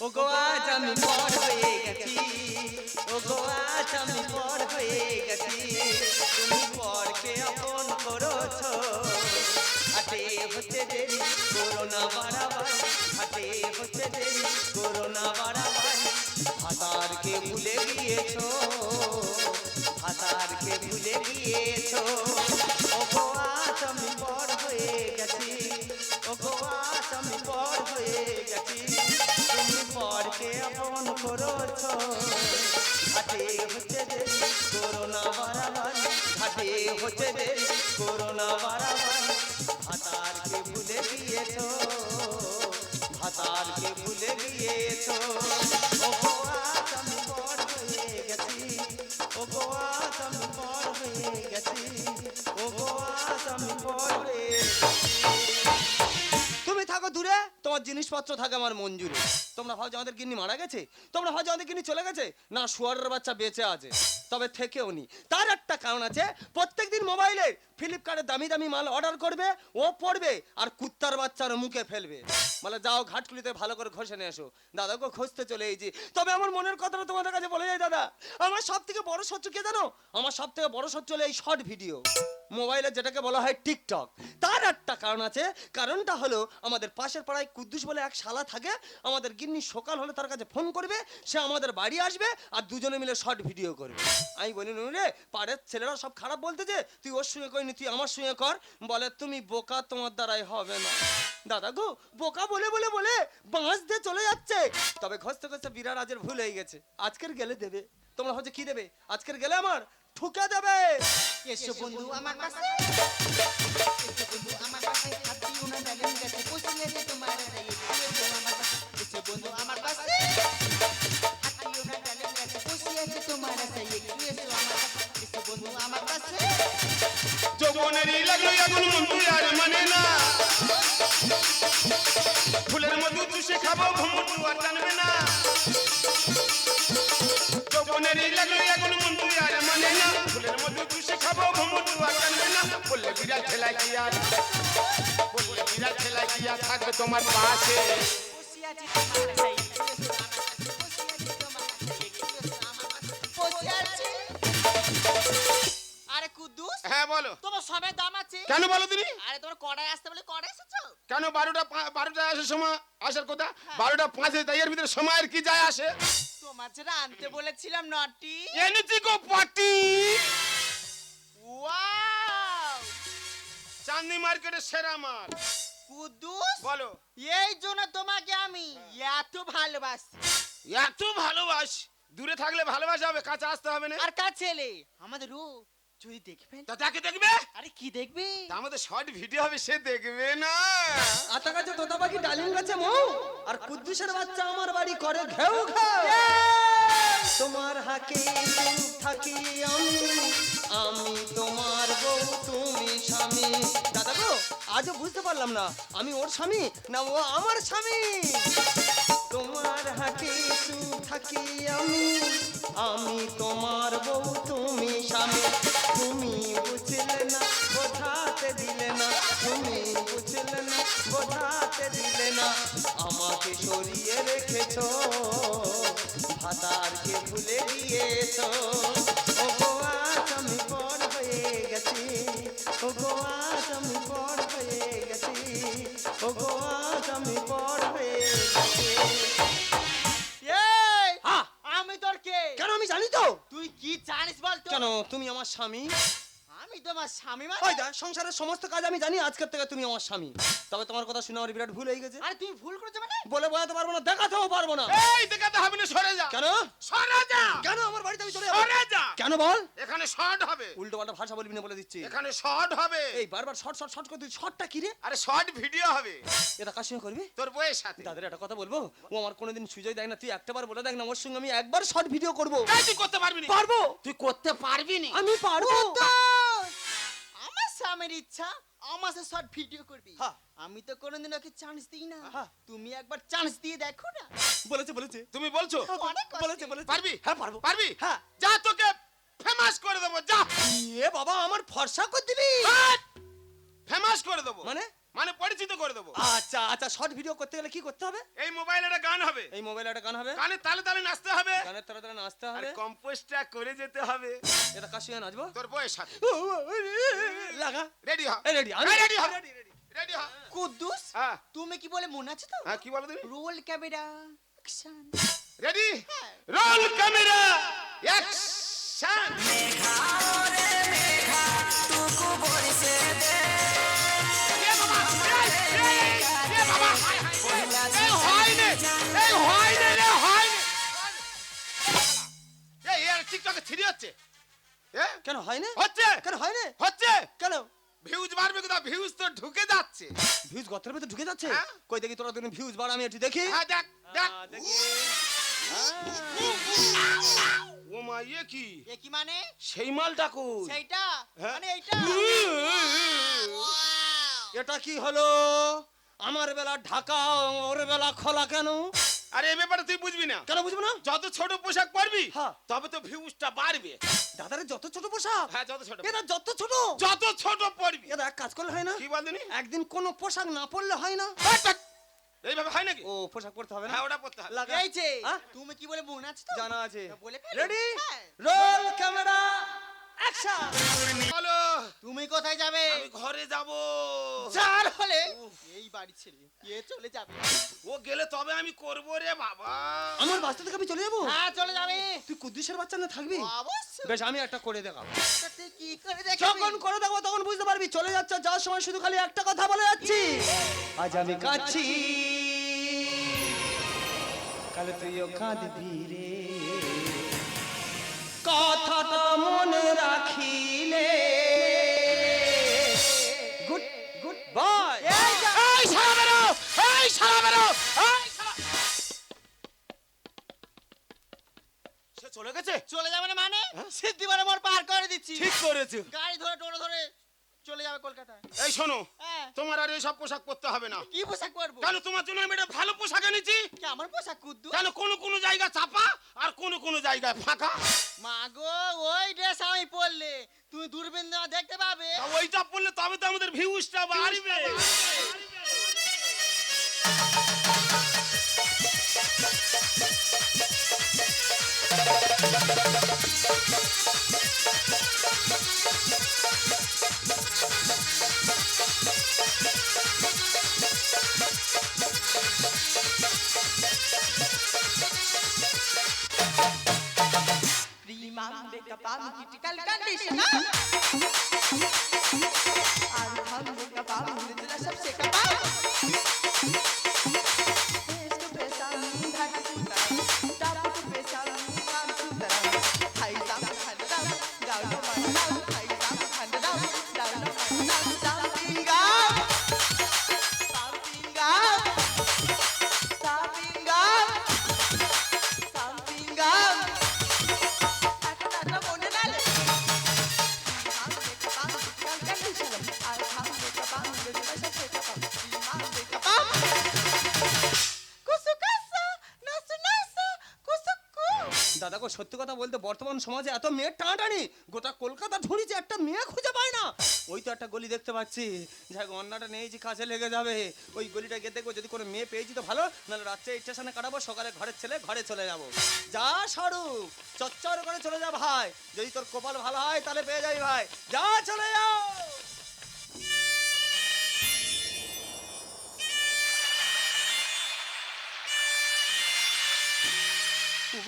ও গো আজ আমি পর হয়ে গেছি। ও গো আজ আমি পর হয়ে গেছি। ঘাটে হচ্ছে দেরি করোনা ভাতারকে ভুলে গিয়েছো? ভাতারকে ভুলে গিয়েছো? তুমি থাকো দূরে। তোমার জিনিসপত্র থাকে আমার মঞ্জুরে। তোমরা ভাবছ আমাদের গিন্নি মারা গেছে? তোমরা ভাবছ আমাদের গিন্নি চলে গেছে? না, শুয়ারের বাচ্চা বেঁচে আছে। তবে থেকেও নি। তার কারণ আছে, প্রত্যেকদিন মোবাইলে ফ্লিপকার্টে দামি দামি মাল অর্ডার করবে, ও পড়বে, আর কুত্তার বাচ্চার মুখে ফেলবে। বলে, যাও, ঘাটকুলিতে ভালো করে ঘষে নিয়ে এসো। দাদাকে খুঁজতে চলে এসেছি তবে আমার মনের কথাটা তোমাদের কাছে বলে যাই, দাদা। আমার সব থেকে বড় শত্রু কে জানো? আমার সব থেকে বড় শত্রু হলো এই শর্ট ভিডিও মোবাইলে যেটাকে বলা হয় টিকটক তার একটা কারণ আছে। কারণটা হলো, আমাদের পাশের পাড়ায় কুদ্দুস বলে এক শালা থাকে। আমাদের গিন্নি সকাল হলে তার কাছে ফোন করবে, সে আমাদের বাড়ি আসবে, আর দুজনে মিলে শর্ট ভিডিও করবে। আমি বলি, নুন রে, পাড়ের ছেলেরা সব খারাপ বলতেছে তুই ওর সঙ্গে করিনি তুই আমার সঙ্গে কর। বলে তুমি বোকা তোমার দ্বারাই হবে না। দাদা গো বোকা বলে বলে বলে বাঁশ দিয়ে চলে যাচ্ছে। তবে ঘষতে ঘষতে বিরাট আজের ভুল হয়ে গেছে। আজকের গেলে দেবে। তোমরা হচ্ছে কি দেবে? আজকের গেলে আমার ঠুকে দেবে। এসো বন্ধু আমার কাছে। যৌবনেরই লাগল আগুন মন্টু আর মানে না। ফুলের মধু চুষে খাব, ঘুমটু আর জানবে না। যৌবনেরই লাগল আগুন মন্টু আর মানে না। ফুলের মধু চুষে খাব, ঘুমটু আর জানবে না। বললে বিরাট খেলা কি আর বিরাট খেলা কি আর থাকবে তোমার পাশে। বলো। তোমার সবে দাম আছে? কেন বলো তুমি? আরে তোমার কড়াই আসতে বলে কড়াই এসেছ? কেন বারোটা বারোটা আসার সময় আসার কথা? বারোটা পাঁচে তাই এর ভিতরে সময়ের কি যায় আসে? তোমার যেটা আনতে বলেছিলাম নটি। এনেছি গো পাটি। ওয়াও! চাঁদনি সেরা মাল। কুদ্দুস বলো। এই জন্য তোমাকে আমি এত ভালোবাসি। এত ভালোবাস? দূরে থাকলে ভালোবাসা হবে কাছে আসতে হবে না? আর কাছে ছেলে আমাদের ও যদি দেখবে তা তাকে দেখবে? আরে কি দেখবে? তা আমাদের শর্ট ভিডিও হবে সে দেখবে না। আতা গাছে তোতা পাখি ডালিম গাছে মৌ। আর কুদ্দুসের বাচ্চা আমার বাড়ি করে ঘেউ ঘেউ। তোমার হাকে থাকি আমি আমি তোমার বউ তুমি স্বামী। দাদা গো আজও বুঝতে পারলাম না আমি ওর স্বামী না ও আমার স্বামী? তোমার হাকে থাকি আমি আমি তোমার বউ বোঝাতে দিলে না। আমাকে সরিয়ে রেখেছো ভাতারকে ভুলে গিয়েছো। ও গো আমি পর হয়ে গেছি। ও গো আমি পর হয়ে গেছি। ও গো আমি পর হয়ে গেছি। আমি তোর কে? কেন আমি জানি তো? তুই কি জানিস বল কেন তুমি আমার স্বামী? তোমার স্বামী ওই মানে দা সংসারের সমস্ত কাজ আমি জানি আজকের থেকে তুমি আমার স্বামী। তবে তোমার কথা শুনে আমার বিরাট ভুল হয়ে গেছে। আরে তুমি ভুল করেছ মানে? বলে বোঝাতে পারব না দেখাতেও পারব না। এই দেখাতে হবে না সরে যা। কেন? সরে যা। কেন আমার বাড়িতে আমি চলে যাব? সরে যা। কেন বল? এখানে শর্ট হবে। উল্টো পাল্টা ভাষা বলবি না বলে দিচ্ছি। এখানে শর্ট হবে। এই বারবার শর্ট শর্ট শর্ট করে তুই শর্টটা কি রে? আরে শর্ট ভিডিও হবে। এটা কার সঙ্গে করবি? তোর বইয়ের সাথে। দাদের একটা কথা বলব? ও আমার কোনোদিন সুযোগ দেয় না তুই একটাবার বলে দেখ না ওর সঙ্গে আমি একবার শর্ট ভিডিও করব। তুই করতে পারবি না। পারব? তুই করতে পারবি না? আমি পারব। আমার ইচ্ছা আমার শর্ট ভিডিও করবি। হ্যাঁ। আমি তো কোনোদিন ওকে চান্স দিই না। হ্যাঁ। তুমি একবার চান্স দিয়ে দেখো না। বলেছে বলেছে। তুমি বলছো? অনেক বলেছে বলেছে। পারবি? হ্যাঁ পারব। পারবি? হ্যাঁ। যা তোকে ফেমাস করে দেবো যা। এ বাবা আমার ফর্সা করে দিবি। ফেমাস করে দেবো। মানে? মানে পরিচিত করে দেবো। আচ্ছা আচ্ছা শর্ট ভিডিও করতে গেলে কি করতে হবে? এই মোবাইলে একটা গান হবে। এই মোবাইলে একটা গান হবে? গানে তালে তালে নাচতে হবে। গানের তারা তারা নাচতে আর হবে। কম্পোজটা করে যেতে হবে। এটা কার সঙ্গে নাচবো? তোর বয়স সাথে। লাগা। রেডি হ। ready, আমি- রেডি হ রেডি হ। কুদ্দুস হ্যাঁ। তুমি কি বলে মনে আছে তো? হ্যাঁ কি বলো তুমি? Roll camera action ready roll camera action কেন হয় না? হচ্ছে। কেন হয় না? হচ্ছে। কেন? ভিউজ বাড়বে কোথাও ভিউজ তো ঢুকে যাচ্ছে। ভিউজ গর্তের ভিতরে ঢুকে যাচ্ছে? হ্যাঁ। কই দেখি তোরা দুজন ভিউজ বাড় আমি একটু দেখি। হ্যাঁ দেখ দেখ। ও মা ইয়ে কি? এ কি মানে? সেই মালটা কই? সেইটা? হ্যাঁ? মানে এইটা? এটা কি হলো? আমার বেলা ঢাকা ওর বেলা খোলা কেন? আরে এই ব্যাপারে তুই বুঝবি না। কেন বুঝব না? যত ছোট পোশাক পরবি হ্যাঁ। তবে তো ভিউজটা বাড়বে। দাদারে যত ছোট পোশাক হ্যাঁ যত ছোট এটা যত ছোট। যত ছোট পরবি। এটা এক কাজ করলে হয় না? কি বলদিনি একদিন কোনো পোশাক না পরলে হয় না। এইভাবে হয় নাকি? ও পোশাক পরতে হবে না? হ্যাঁ ওটা পড়তে হবে। লাগা। এই যে হ্যাঁ? তুমি কি বলে মনে আছে তো? জানা আছে। বলে রেডি। রোল ক্যামেরা বলো তুমি কোথায় যাবে? আমি ঘরে যাব। যার হলে এই বাড়ি ছেড়ে কে চলে যাবে? ও গেলে তবে আমি করব রে বাবা। আমার বাচ্চা থেকে আমি চলে যাব? হ্যাঁ চলে যাবে। তুই কুদ্দুসের বাচ্চা না থাকবি? অবশ্যই। বেশ আমি একটা করে দেখাবো। কি করে দেখবি? যখন করে দেবো তখন বুঝতে পারবি। চলে যাচ্ছে যাওয়ার সময় শুধু খালি একটা কথা বলে যাচ্ছি। আজ আমি কাঁদছি। কালে তুইও কাঁদবি রে। কথাটা মন রাখিলে। গুড গুড বাই এই শালা বেরো এই শালা বেরো এই সে চলে গেছে? চলে যাবে না মানে? সিদ্ধিবারে মোর পার করে দিচ্ছি। ঠিক করেছে। গাড়ি ধরে টোটো ধরে চলে যাবে কলকাতায়। এই শোনো হ্যাঁ। তোমার আর এইসব পোশাক পরতে হবে না। কি পোশাক পরবো? কেন তোমার জন্য আমি একটা ভালো পোশাক এনেছি। কি আমার পোশাক কুদ্দু কেন কোন কোন জায়গা চাপা আর কোন কোন জায়গায় ফাঁকা। মা গো ওই ড্রেস আমি পরলে তুমি দূরবীন দেখতে পাবে। ওইটা পরলে তবে তো আমাদের ভিউজটা বাড়বে। Primam de kapam critical condition সত্যি কথা বলতে বর্তমান সমাজে এত মেয়ের টানাটানি। গোটা কলকাতা ঝুড়িছে একটা মেয়ে খুঁজে পায় না। ওই তো একটা গলি দেখতে পাচ্ছি। যাই অন্যটা নেই যে কাছে লেগে যাবে। ওই গলিটা গিয়ে দেখব, যদি কোনো মেয়ে পেয়েছি তো ভালো, নাহলে রাত্রে স্টেশনে কাটাবো, সকালে ঘরের ছেলে ঘরে চলে যাব। যা সারু চচ্চর করে চলে যা ভাই। যদি তোর কপাল ভালো হয়, তাহলে পেয়ে যাবি ভাই। যা চলে যাও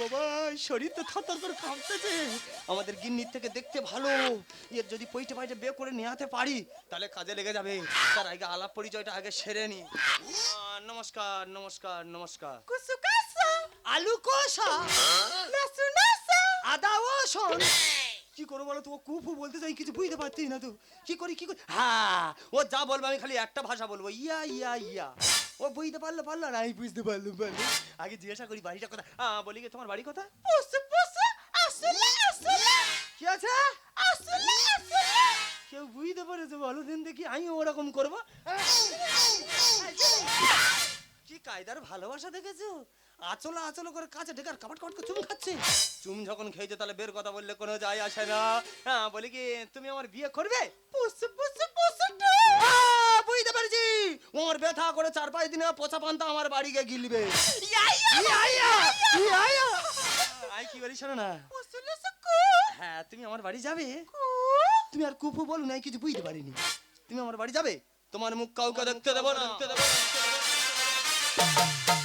বাবা শরীর তো থরথর করে কাঁপতেছে। আমাদের গিন্নির থেকে দেখতে ভালো। এর যদি পইটে পাইটে বে করে নিয়ে আতে পারি তাহলে কাজে লেগে যাবে। তার আগে আলাপ পরিচয়টা আগে সেরে নি। নমস্কার নমস্কার নমস্কার। কুসু কাসা আলু কষা। নাসু নাসা। আদা রসুন। কি করব বলো তো? ও কুফু বলতে চাই কিছু বুঝতে পারছি না তো কি করি কি করি? হ্যাঁ ও যা বলব আমি খালি একটা ভাষা বলব। ইয়া ইয়া ইয়া। ও বুঝতে পারল পারল না? আমি বুঝতে পারল পারল আগে জিজ্ঞাসা করি বাড়িটা কোথায়? হ্যাঁ বলি তোমার বাড়ি আসলে কি আছে? আসলে আসলে। কেউ বুঝতে পারেছে বলো? দিন দেখি আমি ওরকম করব। কি কায়দার ভালোবাসা দেখেছ? আচলা আচলো করে কাছে ঢেকার কাপড় কাপড় করে চুম খাচ্ছে। চুম যখন খেয়েছে তাহলে বের কথা বললে কোনো যায় আসে না। হ্যাঁ বলি কি তুমি আমার বিয়ে করবে? পুসু পুসু পুসু বুঝতে পেরেছি। ও আমার ব্যথা করে চার পাঁচ দিনে পচা পান্তা আমার বাড়ি গিয়ে গিলবে। আই কি বলি শোনো না? হ্যাঁ তুমি আমার বাড়ি যাবে? তুমি আর কুফু বলো না কিছু বুঝতে পারিনি। তুমি আমার বাড়ি যাবে? তোমার মুখ কাউকে দেখতে দেবো না দেখতে দেবো না, দেখতে দেবো না।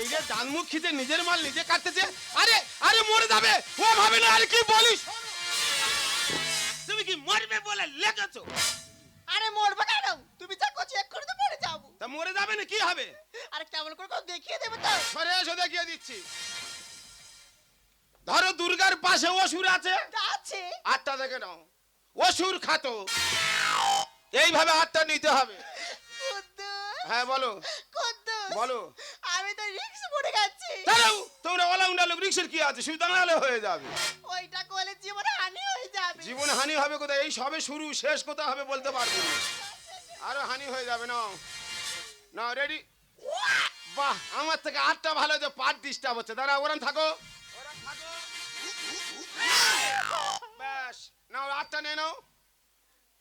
এই যে ডান মুখ নিজের মাল নিজে কাটতেছে আরে আরে মরে যাবে। ও ভাবে না আরে কি বলিস? তুমি কি মরবে বলে লেগেছো? আরে মরবে কেন? তুমি যা করছ এক করে তো মরে যাব। তা মরে যাবে না কি হবে? আরে কেমন করে দেখিয়ে দেবে তো। সরে এসো দেখিয়ে দিচ্ছি। ধরো দুর্গার পাশে অসুর আছে। আছে। আটটা দেখে নাও। অসুর খাতো এইভাবে আটটা নিতে হবে। হ্যাঁ বলো। বলো। রিক্স পড়ে গেছি। দাঁড়াও তোমরা অলরাউন্ডার লোক রিক্সের কি আছে? শুধু দাঁড়ালে হয়ে যাবে। ওইটা করলে জীবনে হানি হয়ে যাবে। জীবনে হানি হবে কোথায়? এই সবে শুরু শেষ কোথায় হবে বলতে পারব না। আরও হানি হয়ে যাবে না না রেডি বাহ আমার থেকে আটটা ভালো যে পার্ট ডিস্টার্ব হচ্ছে। দাঁড়া ওরান থাকো। ব্যাস নাও আটটা নিয়ে নাও।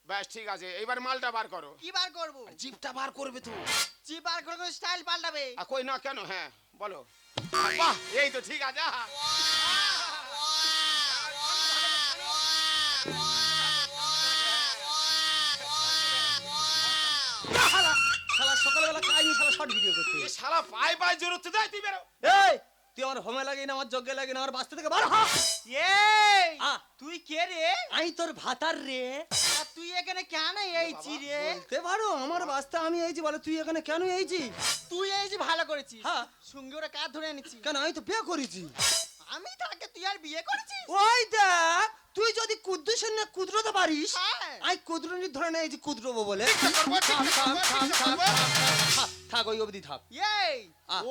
ব্যাস ঠিক আছে। এবার মালটা বার করো। কি বার করব? জিপটা বার করবে তো। জি বার করে করে স্টাইল পাল্টাবে। আর কই না কেন? হ্যাঁ বলো। বাহ এই তো ঠিক আছে আহা। শালা শালা সকালবেলা কাজ নিয়ে শালা শর্ট ভিডিও করতে। এ শালা পায়ে পায়ে দেয় তুই বেরো। এই তুই আমার হোমে লাগে না আমার যজ্ঞে লাগে না আমার বাস্তা থেকে বার হ। এই তুই কে রে? আই তোর ভাতার রে। তুই এখানে কেন এইছি রে? বলতে পারো আমার বাস্তা আমি এইছি বলে তুই এখানে কেন এইছি তুই এই ভালো করেছিস। হ্যাঁ। সঙ্গে ওরা কাজ ধরে এনেছি। কেন আমি তো বিয়ে করেছি। আমি তাকে তুই আর বিয়ে করেছিস? ওই দেখ তুই যদি কুদ্দুসের না কুদরতে পারিস হ্যাঁ। আই কুদরনি ধরে নেই যে কুদরবো বলে। থাক, ওই অবধি থাক। এই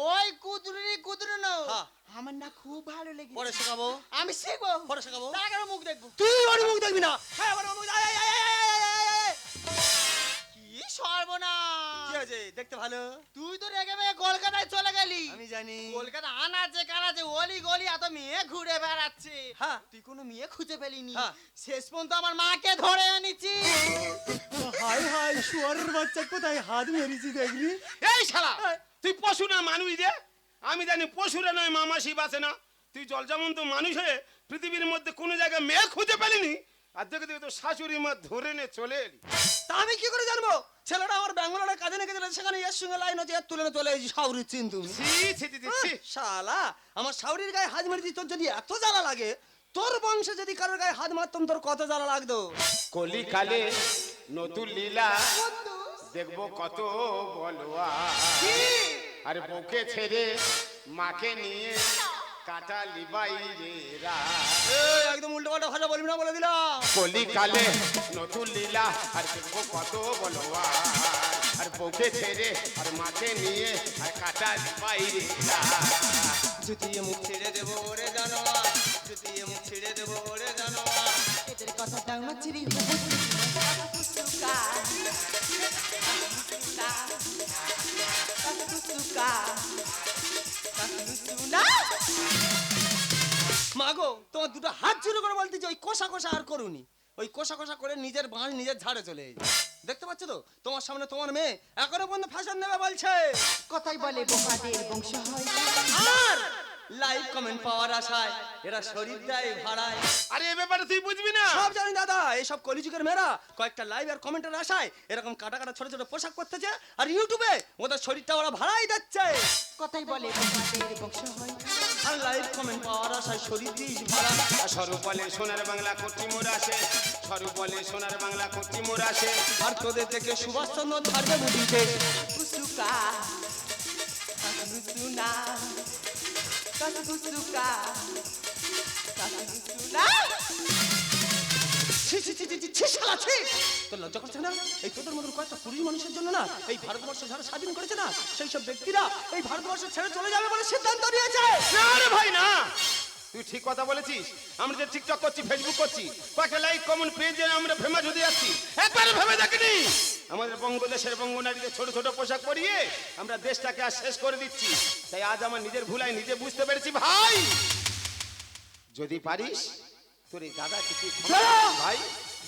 ওই কুদুরি কুদুরনো। হ্যাঁ। আমার না খুব ভালো পরে লেগেছে শেখাবো। আমি শিখব। পরে শেখাবো। তার আগে মুখ দেখব? তুই ওর মুখ দেখবি না? হ্যাঁ আমার মুখ আয়, আয়, আয়, আয়, আয়, আয়, আয়, আয়। কি সর্বনাশ। কি আছে দেখতে ভালো? তুই তো রেগে মেগে কলকাতায় চলে গেলি। আমি জানি। কলকাতা আনাচে কানাচে অলি গলি এত মেয়ে ঘুরে বেড়াচ্ছে। হ্যাঁ। তুই কোনো মেয়ে খুঁজে পেলিনি। হ্যাঁ। শেষ পর্যন্ত আমার মাকে ধরে এনেছি। হাই হাই শুয়ারের বাচ্চা কোথায়? হাত মেরেছি দেখবি এই শালা তুই পশু না মানুষ রে? আমি জানি পশুরা নয় মামাসি বাসে না। তুই জল যেমন তো মানুষ হয়ে পৃথিবীর মধ্যে কোনো জায়গায় মেয়ে খুঁজে পেলিনি? আর দেখে দেখে তো শাশুড়ি মা ধরে নে চলে এলি। তা আমি কি করে জানব? ছেলেটা আমার ব্যাঙ্গালোরে কাজে নিয়ে গেছিল সেখানে এর সঙ্গে লাইন হচ্ছে এর তুলে চলে এসেছি সাউরির চিন তুমি ছি ছি ছি, ছি, ছি। শালা আমার সাউরির গায়ে হাত মেরে দিই তোর যদি এত জ্বালা লাগে তোর বংশে যদি কারোর গায়ে হাত মারতাম তোর কত জ্বালা লাগতো? কলিকালে নতুন লীলা দেখব কত বলুয়া আরে বউকে ছেড়ে মাকে নিয়ে কাটা লিবাই রে রা। একদম উল্টো পাল্টা ভাষা বলবি না বলে দিলাম। কলিকালে নতুন লীলা আর দেখব কত বলুয়া আর বউকে ছেড়ে আর মাকে নিয়ে আর কাটা লিবাই রে রা। জুতিয়ে মুখ ছেড়ে দেবো ওরে জানোয়া জুতিয়ে মুখ ছেড়ে দেবো ওরে জানোয়া এদের কথা দাও না! মাগো তোমার দুটো হাত জুড়ে করে বলতে যে ওই কোষা কোষা আর করুনি। ওই কোষা কোষা করে নিজের বাঁশ নিজের ঝাড়ে চলে। দেখতে পাচ্ছ তো? তোমার সামনে তোমার মেয়ে এখনও পর্যন্ত ফ্যাশন নেবে বলছে। কথাই বলে বোকাদের বংশ হয় আর লাইক কমেন্ট পাওয়ার আশায় এরা শরীর দেয় ভাড়ায়। আরে এ ব্যাপারে তুই বুঝবি না। সব জানি দাদা এইসব কলিযুগের মেয়েরা কয়েকটা লাইভ আর কমেন্টের আশায় এরকম কাটা কাটা ছোট ছোট পোশাক পরতেছে আর ইউটিউবে ওদের শরীরটা ওরা ভাড়াই দিচ্ছে। কথাই বলে হয়। আর লাইভ কমেন্ট পাওয়ার আশায় শরীর দিস ভাড়া। স্বরূপ বলে সোনার বাংলা করছি মোর আসে। স্বরূপ বলে সোনার বাংলা করছি মোর আসে। আর তোদের থেকে সুভাষচন্দ্র ছাড়বে বুঝিতে কুসুকা ছি ছি ছি ছি ছি ছি শালা ছি। তোর লজ্জা করছে না? এই তোদের মতন কয়েকটা পুরুষ মানুষের জন্য না এই ভারতবর্ষ যারা স্বাধীন করেছে না সেই সব ব্যক্তিরা এই ভারতবর্ষ ছেড়ে চলে যাবে বলে সিদ্ধান্ত নিয়েছে। না রে ভাই না। তুই ঠিক কথা বলেছিস। আমরা যে টিকটক করছি ফেসবুক করছি কয়েকটা লাইক কমেন্ট পেজে আমরা ফেমাস হতে যাচ্ছি। একবারে ভেবে দেখিনি। আমাদের বঙ্গদেশের বঙ্গ নারীদের ছোট ছোট পোশাক পরিয়ে আমরা দেশটাকে আর শেষ করে দিচ্ছি। তাই আজ আমার নিজের ভুলাই নিজে বুঝতে পেরেছি ভাই। যদি পারিস তোর এই করে দিস, ভাই।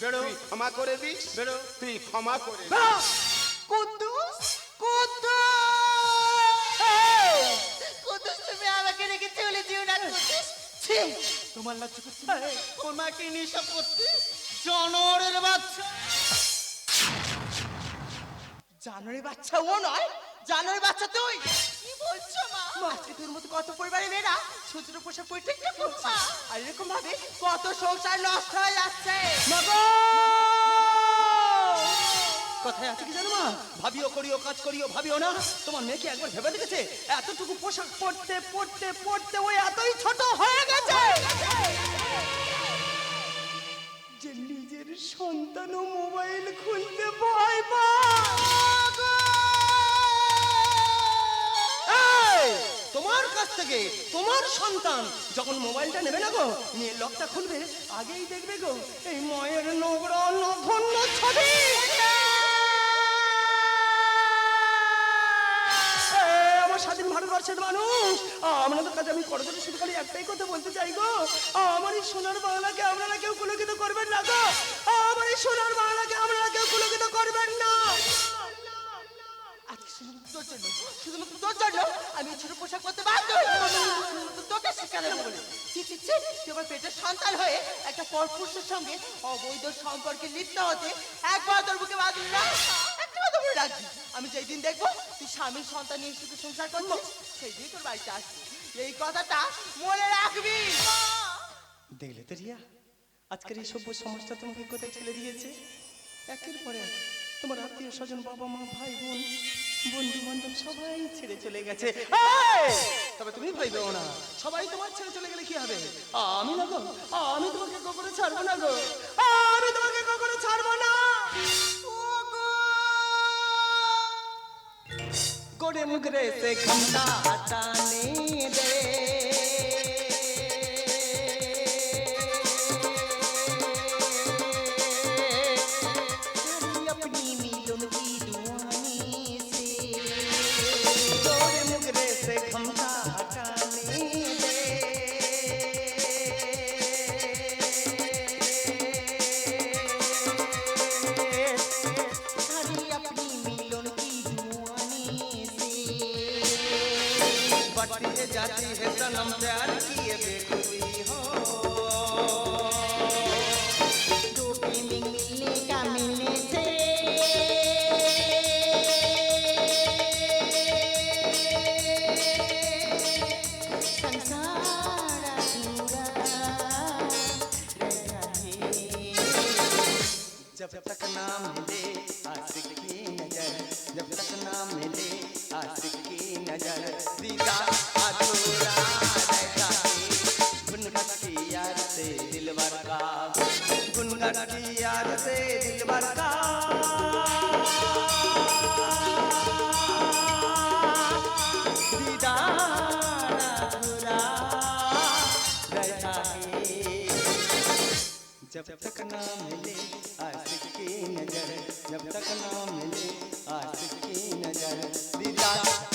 বেরো। তুই ক্ষমা করে দিস। বেরো। তুই ক্ষমা করে। কুদ্দুস কুদ্দুস! কুদ্দুস তুমি আমাকে রেখে চলে যেও না কুদ্দুস। ছি! তোমার লজ্জা করছে না? তোমাকে নিশা করতে জনরের বাচ্চা। জানোয়ারের বাচ্চা ও নয় জানোয়ারের বাচ্চা তুই কি বলছো মা? আজকে তোর মতো কত পরিবারের মেয়েরা ছোট পোশাক পরে টিকটক করছে। আর এরকম ভাবে কত সংসার নষ্ট হয়ে যাচ্ছে। কথায় আছে কি জানো মা? ভাবিও করিও কাজ করিও ভাবিও না। তোমার মেয়েকে একবার ভেবে দেখেছে? এতটুকু পোশাক পরতে পরতে পরতে ওই এতই ছোট হয়ে গেছে। যে নিজের সন্তানও মোবাইল খুলতে ভয় পায়। তোমার কাছ থেকে, তোমার সন্তান। যখন মোবাইলটা নেবে না গো, নিয়ে লকটা খুলবে, আগেই দেখবে গো, এই ময়ের নোংরা নগণ্য ছবি। স্বাধীন ভারতবর্ষের মানুষ। আপনাদের কাছে আমি করজোরে শুধু খালি একটাই কথা বলতে চাই গো। আমার এই সোনার বাংলাকে আপনারা কেউ কুলকিত করবেন না গো। আমার এই সোনার বাংলাকে আপনারা কেউ কুলকিত করবেন না। তোর জন্য। শুধুমাত্র তোর জন্য আমি ছোট পোশাক পরতে বাধ্য তোকে শেখানো বলে ছি ছি ছি, তুই আমার পেটের সন্তান হয়ে একটা পরপুরুষের সঙ্গে অবৈধ সম্পর্কে লিপ্ত হতে একবার তোর বুকে বাঁধবি না রাখবি। আমি যেই দিন দেখব তুই স্বামীর সন্তান নিয়ে সুখে সংসার করছিস সেই দিন তোর বাড়িতে আসবি। এই কথাটা মনে রাখবি। দেখলে তো রিয়া, আজকের এই সভ্য সমাজটা তোমাকে কোথায় ঠেলে দিয়েছে? একের পরে তোমার আত্মীয় স্বজন বাবা মা ভাই বোন বন্ধু বান্ধব সবাই ছেড়ে চলে গেছে এই! তবে তুমি ভাইবেও না সবাই তোমার ছেড়ে চলে গেলে কি হবে আমি না গো আমি তোমাকে কখনো ছাড়বো না গো আমি তোমাকে কখনো ছাড়বো না गोरे मुगरे से खंडा हटाने दे लगता जब तक ना मिले आशिक की नज़र, जब तक ना मिले आशिक की नज़र, दीदार।